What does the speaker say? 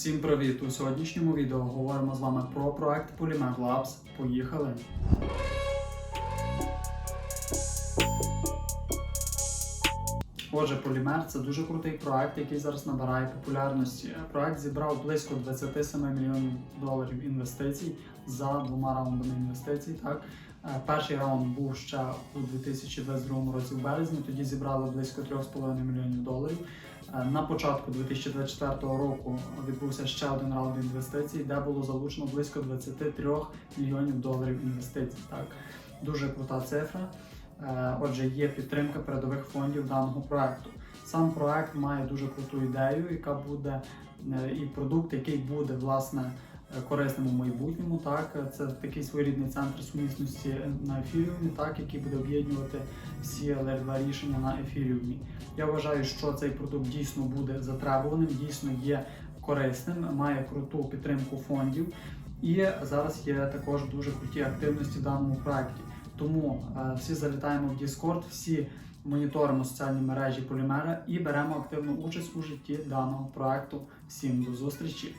Всім привіт! У сьогоднішньому відео говоримо з вами про проект Polymer Labs. Поїхали! Отже, Полімер це дуже крутий проект, який зараз набирає популярності. Проект зібрав близько 27 мільйонів доларів інвестицій за двома раундами інвестицій. Так Е, перший раунд був ще у 2022 році в березні. Тоді зібрали близько 3,5 мільйонів доларів. Е, На початку 2024 року відбувся ще один раунд інвестицій, де було залучено близько 23 мільйонів доларів інвестицій. Так дуже крута цифра. Е, Отже, є підтримка передових фондів даного проекту. Сам проект має дуже круту ідею, яка буде е, і продукт, який буде власне е, корисним у майбутньому. Так, це такий своєрідний центр сумісності на ефіріумі, так який буде об'єднувати всі 2 рішення на ефіріумі. Я вважаю, що цей продукт дійсно буде затребуваним, дійсно є корисним, має круту підтримку фондів. І зараз є також дуже круті активності в даному проекті. Тому е, всі залітаємо в Discord, всі моніторимо соціальні мережі полімера і беремо активну участь у житті даного проекту. Всім до зустрічі!